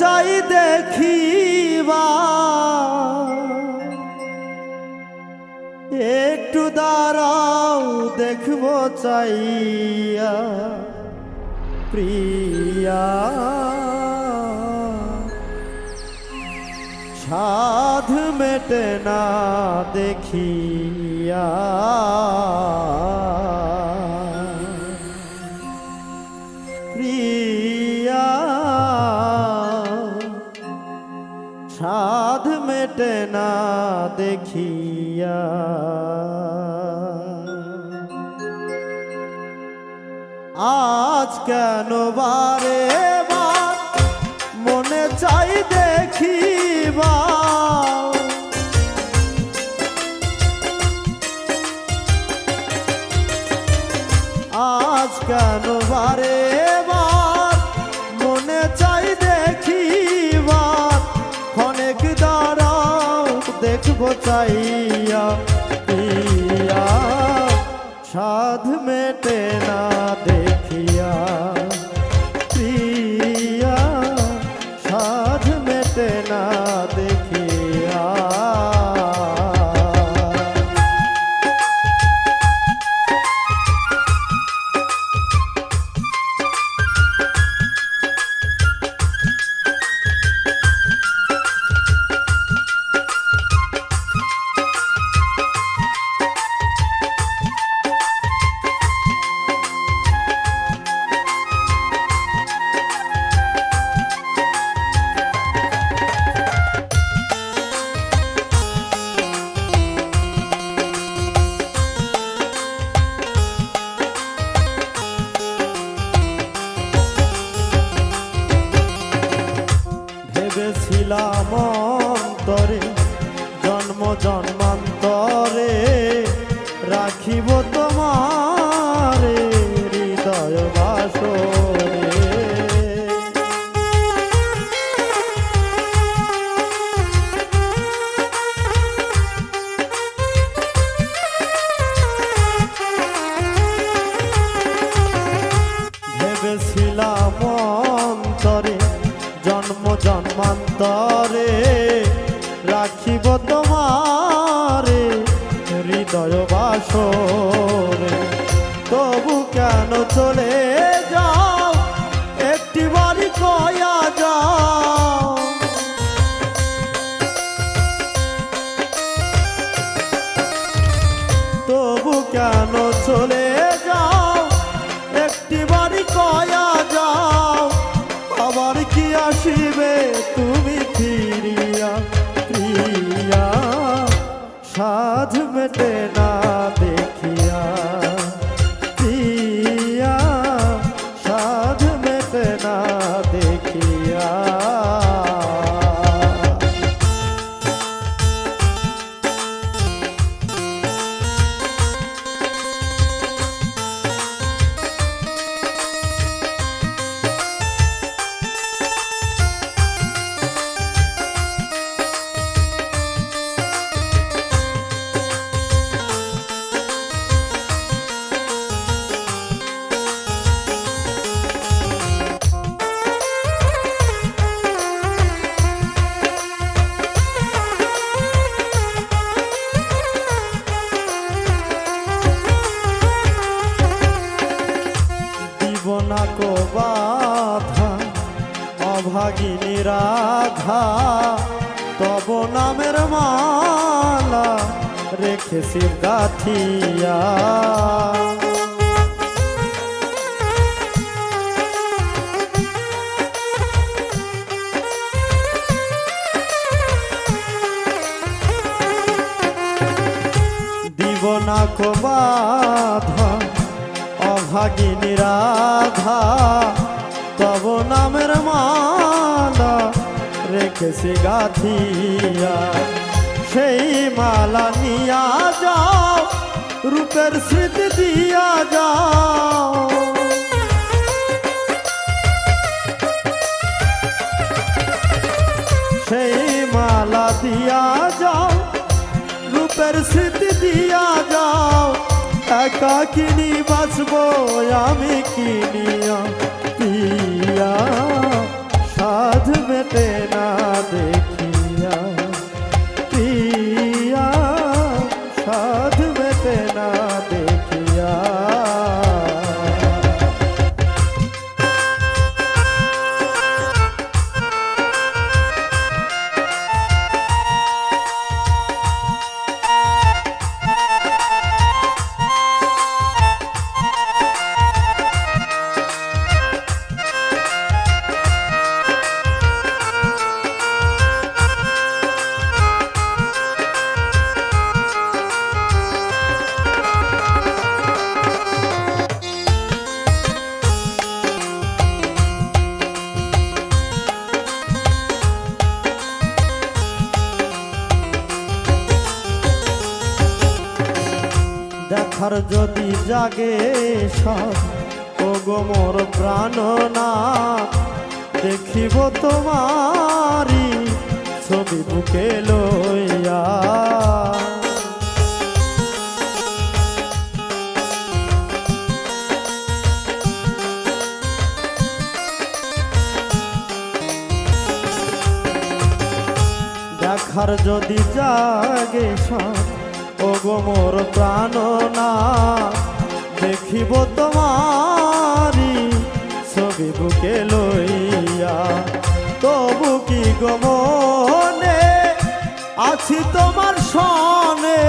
চাই দেখিবা। একটু দাঁড়াও দেখব চাইয়া। প্রিয়া সাধ মেটে না দেখিয়া। আজ কেন বারে বার? মনে চাই দেখিবা আজ কেন বারে বার? মনে চাই দেখব চাইয়া সাধ মেটে না ভেবেছিলাম অন্তরে জন্ম জন্মান্তরে জন্মান্তরে রাখিব তোমার হৃদয় বাসরে। তবু কেন চলে যাও? একটি বাড়ি কয়া যাও। বাধা অভাগিনী রাধা তব নামের মালা রেখেছি গাথিয়া দিব না কো বাধা অভাগিনী রাধা, তব নামের মালা রেখেছি গাথিয়া। সেই মালা নিয়া যাও, রূপের স্মৃতি দিয়া যাও। কিনি বাঁচবো আমি কিনিয়া দেখার যদি জাগে সব ও প্রাণ না, দেখিব তোমারি ছবি বুকে লইয়া। দেখার যদি জাগে সব ও মোর প্রাণ না, দেখিব তোমারি ছবি বুকে লইয়া। তবু কি গমনে আছি তোমার সনে?